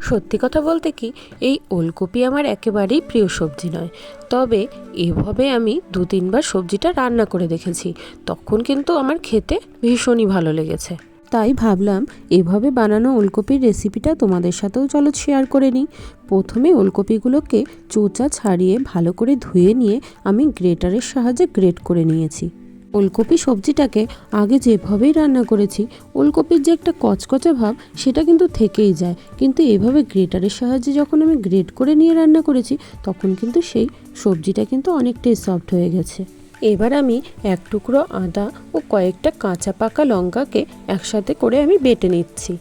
সত্যি কথা বলতে কি, এই ওলকপি আমার একেবারেই প্রিয় সবজি নয়। তবে এভাবে আমি দু তিনবার সবজিটা রান্না করে দেখেছি। তখন কিন্তু আমার খেতে ভীষণই ভালো লেগেছে। তাই ভাবলাম, এভাবে বানানো ওলকপির রেসিপিটা তোমাদের সাথেও চলো শেয়ার করে নিই। প্রথমে ওলকপিগুলোকে চোচা ছাড়িয়ে ভালো করে ধুয়ে নিয়ে আমি গ্রেটারের সাহায্যে গ্রেট করে নিয়েছি। ওলকপি সবজিটাকে আগে যেভাবেই রান্না করেছি, ওলকপির যে একটা কচকচা ভাব, সেটা কিন্তু থেকেই যায়। কিন্তু এভাবে গ্রেটারের সাহায্যে যখন আমি গ্রেট করে নিয়ে রান্না করেছি, তখন কিন্তু সেই সবজিটা কিন্তু অনেকটাই সফট হয়ে গেছে। এবার আমি এক টুকরো আদা ও কয়েকটা কাঁচা পাকা লঙ্কাকে একসাথে করে আমি বেটে নিচ্ছি।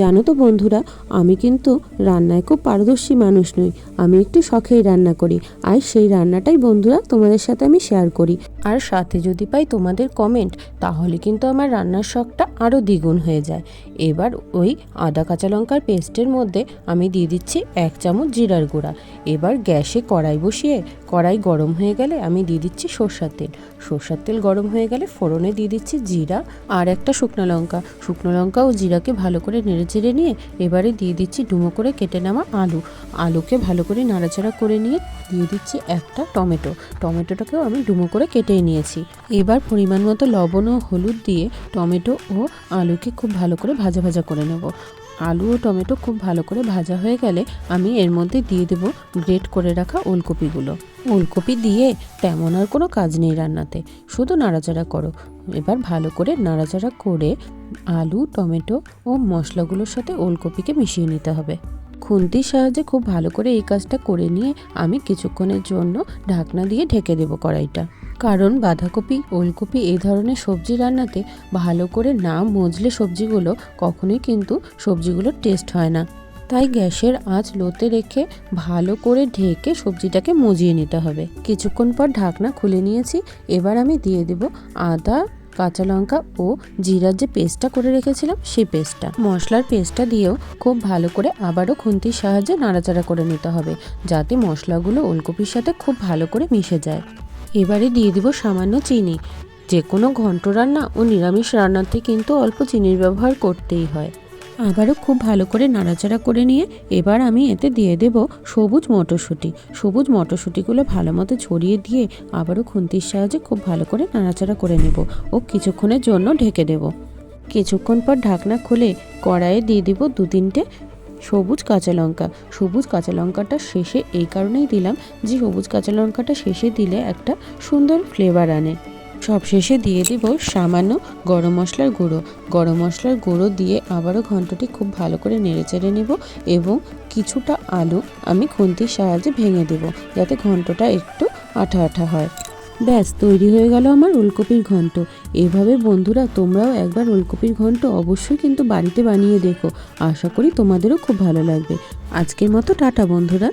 জানো তো বন্ধুরা, আমি কিন্তু রান্নায় খুব পারদর্শী মানুষ নই। আমি একটু শখেই রান্না করি, আর সেই রান্নাটাই বন্ধুরা তোমাদের সাথে আমি শেয়ার করি। আর সাথে যদি পাই তোমাদের কমেন্ট তাহলে কিন্তু আমার রান্নার শখটা আরও দ্বিগুণ হয়ে যায়। এবার ওই আদা কাঁচা লঙ্কার পেস্টের মধ্যে আমি দিয়ে দিচ্ছি এক চামচ জিরার গুঁড়া। এবার গ্যাসে কড়াই বসিয়ে, কড়াই গরম হয়ে গেলে আমি দিয়ে দিচ্ছি সর্ষার তেল। সর্ষার তেল গরম হয়ে গেলে ফোড়নে দিয়ে দিচ্ছি জিরা আর একটা শুকনো লঙ্কা। শুকনো লঙ্কা ও জিরাকে ভালো করে নেড়ে চেড়ে নিয়ে এবারে দিয়ে দিচ্ছি ডুমো করে কেটে নেওয়া আলু। আলুকে ভালো করে নাড়াচাড়া করে নিয়ে দিয়ে দিচ্ছি একটা টমেটো। টমেটোটাকেও আমি ডুমো করে কেটে নিয়েছি। এবার পরিমাণ মতো লবণ ও হলুদ দিয়ে টমেটো ও আলুকে খুব ভালো করে ভাজা ভাজা করে নেব। আলু ও টমেটো খুব ভালো করে ভাজা হয়ে গেলে আমি এর মধ্যে দিয়ে দেব গ্রেট করে রাখা ওলকপিগুলো। ওলকপি দিয়ে তেমন আর কোনো কাজ নেই রান্নাতে, শুধু নাড়াচাড়া করো। এবার ভালো করে নাড়াচাড়া করে আলু, টমেটো ও মশলাগুলোর সাথে ওলকপিকে মিশিয়ে নিতে হবে। খুন্তির সাহায্যে খুব ভালো করে এই কাজটা করে নিয়ে আমি কিছুক্ষণের জন্য ঢাকনা দিয়ে ঢেকে দেবো কড়াইটা। কারণ বাঁধাকপি, ওলকপি এই ধরনের সবজি রান্নাতে ভালো করে না মজলে সবজিগুলো কখনোই কিন্তু সবজিগুলোর টেস্ট হয় না। তাই গ্যাসের আঁচ লোতে রেখে ভালো করে ঢেকে সবজিটাকে মজিয়ে নিতে হবে। কিছুক্ষণ পর ঢাকনা খুলে নিয়েছি। এবার আমি দিয়ে দেব আদা, কাঁচা লঙ্কা ও জিরার যে পেস্টটা করে রেখেছিলাম সেই পেস্টটা। মশলার পেস্টটা দিয়েও খুব ভালো করে আবারও খুন্তির সাহায্যে নাড়াচাড়া করে নিতে হবে, যাতে মশলাগুলো ওলকপির সাথে খুব ভালো করে মিশে যায়। এবারে দিয়ে দিব সামান্য চিনি। যে কোনো ঘন্ট রান্না ও নিরামিষ রান্নাতে কিন্তু অল্প চিনির ব্যবহার করতেই হয়। আবারও খুব ভালো করে নাড়াচাড়া করে নিয়ে এবার আমি এতে দিয়ে দেব সবুজ মটরশুঁটি। সবুজ মটরশুঁটিগুলো ভালো মতো ছড়িয়ে দিয়ে আবারও খুন্তির সাহায্যে খুব ভালো করে নাড়াচাড়া করে নেব ও কিছুক্ষণের জন্য ঢেকে দেব। কিছুক্ষণ পর ঢাকনা খুলে কড়াইয়ে দিয়ে দিব দু তিনটে সবুজ কাঁচা লঙ্কা। সবুজ কাঁচা লঙ্কাটা শেষে এই কারণেই দিলাম যে সবুজ কাঁচা লঙ্কাটা শেষে দিলে একটা সুন্দর ফ্লেভার আনে। সব শেষে দিয়ে দিব সামান্য গরম মশলার গুঁড়ো। গরম মশলার গুঁড়ো দিয়ে আবারও ঘন্টটি খুব ভালো করে নেড়েচেড়ে নেব এবং কিছুটা আলু আমি খুন্তির সাহায্যে ভেঙে দেব যাতে ঘন্টটা একটু আঠা আঠা হয়। ব্যাস, তৈরি হয়ে গেল আমার ওলকপির ঘন্ট। এভাবে বন্ধুরা, তোমরাও একবার ওলকপির ঘন্ট অবশ্যই কিন্তু বাড়িতে বানিয়ে দেখো। আশা করি তোমাদেরও খুব ভালো লাগবে। আজকের মতো টাটা বন্ধুরা।